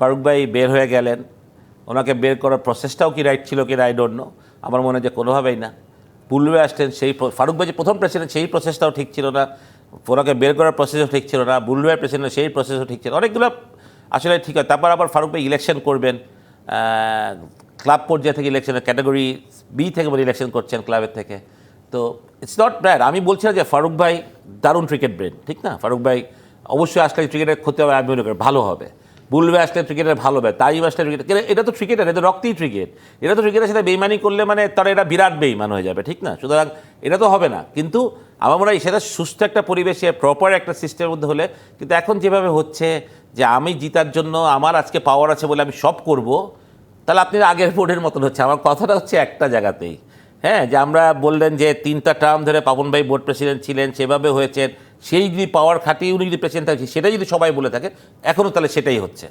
ফারুক ভাই বের হয়ে গেলেন। ওনাকে বের করার প্রসেসটাও কি রাইট ছিল কি ডোন্ট নো আমার মনে হয় যে কোনোভাবেই না। বুলবে আসলেন, সেই ফারুক ভাই যে প্রথম প্রেসিডেন্ট সেই প্রসেসটাও ঠিক ছিল না। ওনাকে বের করার প্রসেসও ঠিক ছিল না। বুলবে প্রেসিডেন্ট সেই প্রসেসও ঠিক ছিল অনেকগুলো আসলে ঠিক হয়। তারপর আবার ফারুক ভাই ইলেকশন করবেন। ক্লাব পর্যায়ে থেকে ইলেকশনের ক্যাটাগরি বি থেকে বলে ইলেকশন করছেন ক্লাবের থেকে। তো ইটস নট ব্যাড আমি বলছি যে ফারুক ভাই দারুণ ক্রিকেট ব্রেন ঠিক না? ফারুক ভাই অবশ্যই আসলে ক্রিকেটের ক্ষতি হবে, আমি মনে করি ভালো হবে। বুলবে আসলে ক্রিকেটের ভালো হবে তাই আসলে ক্রিকেট এটা তো ক্রিকেটার এটা রক্তই ক্রিকেট এটা তো ক্রিকেটের সেটা বেইমানি করলে মানে তারা এটা বিরাট বেইমান হয়ে যাবে, ঠিক না? সুতরাং এটা তো হবে না। কিন্তু আমার মনে হয় সেটা সুস্থ একটা পরিবেশে প্রপার একটা সিস্টেমের মধ্যে হলে কিন্তু এখন যেভাবে হচ্ছে যে আমি জিতার জন্য আমার আজকে পাওয়ার আছে বলে আমি সব করব, তাহলে আপনি আগের বোর্ডের মতন হচ্ছে। আমার কথাটা হচ্ছে একটা জায়গাতেই। হ্যাঁ যে আমরা বললেন যে তিনটা টার্ম ধরে পাবন ভাই বোর্ড প্রেসিডেন্ট ছিলেন, সেভাবে হয়েছেন। সেই যদি পাওয়ার খাটিয়ে উনি যদি প্রেসিডেন্ট থাকছে সেটাই যদি সবাই বলে থাকে এখনও তাহলে সেটাই হচ্ছে।